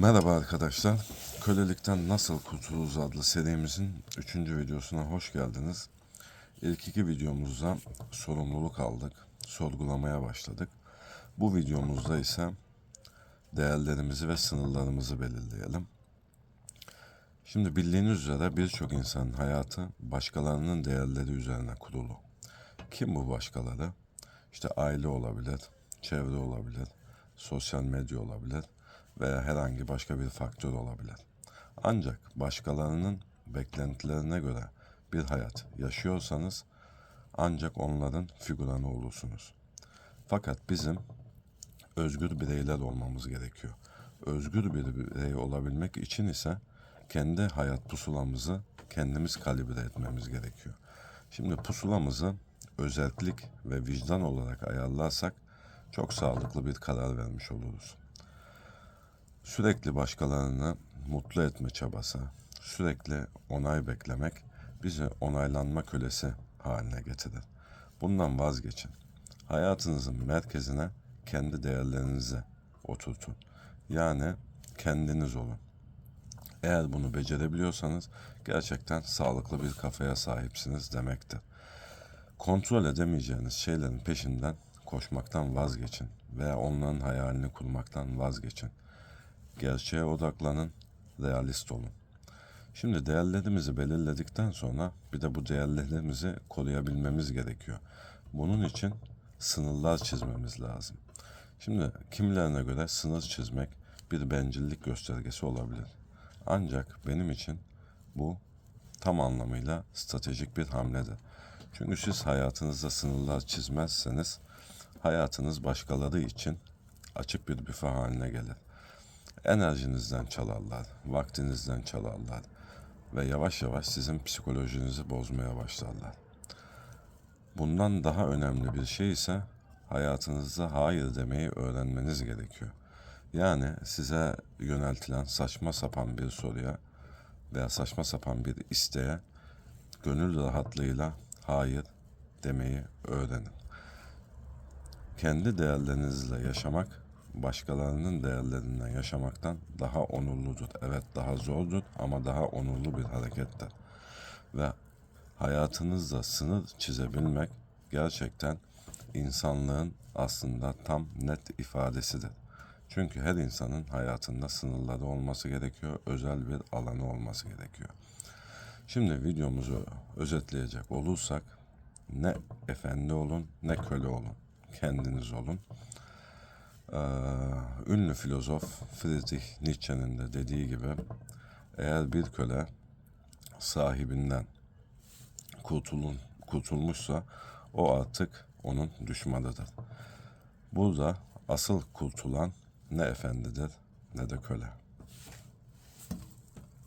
Merhaba arkadaşlar. Kölelikten Nasıl Kurtuluruz adlı serimizin 3. videosuna hoş geldiniz. İlk iki videomuzda sorumluluk aldık, sorgulamaya başladık. Bu videomuzda ise değerlerimizi ve sınırlarımızı belirleyelim. Şimdi bildiğiniz üzere birçok insanın hayatı başkalarının değerleri üzerine kurulu. Kim bu başkaları? İşte aile olabilir, çevre olabilir, sosyal medya olabilir veya herhangi başka bir faktör olabilir. Ancak başkalarının beklentilerine göre bir hayat yaşıyorsanız ancak onların figüranı olursunuz. Fakat bizim özgür bireyler olmamız gerekiyor. Özgür bir birey olabilmek için ise kendi hayat pusulamızı kendimiz kalibre etmemiz gerekiyor. Şimdi pusulamızı özellik ve vicdan olarak ayarlarsak çok sağlıklı bir karar vermiş oluruz. Sürekli başkalarını mutlu etme çabası, sürekli onay beklemek bizi onaylanma kölesi haline getirir. Bundan vazgeçin. Hayatınızın merkezine kendi değerlerinizi oturtun. Yani kendiniz olun. Eğer bunu becerebiliyorsanız gerçekten sağlıklı bir kafaya sahipsiniz demektir. Kontrol edemeyeceğiniz şeylerin peşinden koşmaktan vazgeçin veya onların hayalini kurmaktan vazgeçin. Gerçeğe odaklanın, realist olun. Şimdi değerlerimizi belirledikten sonra bir de bu değerlerimizi koruyabilmemiz gerekiyor. Bunun için sınırlar çizmemiz lazım. Şimdi kimilerine göre sınır çizmek bir bencillik göstergesi olabilir. Ancak benim için bu tam anlamıyla stratejik bir hamledir. Çünkü siz hayatınızda sınırlar çizmezseniz hayatınız başkaları için açık bir büfe haline gelir. Enerjinizden çalarlar, vaktinizden çalarlar ve yavaş yavaş sizin psikolojinizi bozmaya başlarlar. Bundan daha önemli bir şey ise hayatınızda hayır demeyi öğrenmeniz gerekiyor. Yani size yöneltilen saçma sapan bir soruya veya saçma sapan bir isteğe gönül rahatlığıyla hayır demeyi öğrenin. Kendi değerlerinizle yaşamak başkalarının değerlerinden yaşamaktan daha onurludur. Evet daha zordur ama daha onurlu bir harekettir. Ve hayatınızda sınır çizebilmek gerçekten insanlığın aslında tam net ifadesidir. Çünkü her insanın hayatında sınırları olması gerekiyor, özel bir alanı olması gerekiyor. Şimdi videomuzu özetleyecek olursak ne efendi olun ne köle olun. Kendiniz olun. Ee, ünlü filozof Friedrich Nietzsche'nin de dediği gibi eğer bir köle sahibinden kurtulun, kurtulmuşsa o artık onun düşmanıdır. Burada asıl kurtulan ne efendidir ne de köle.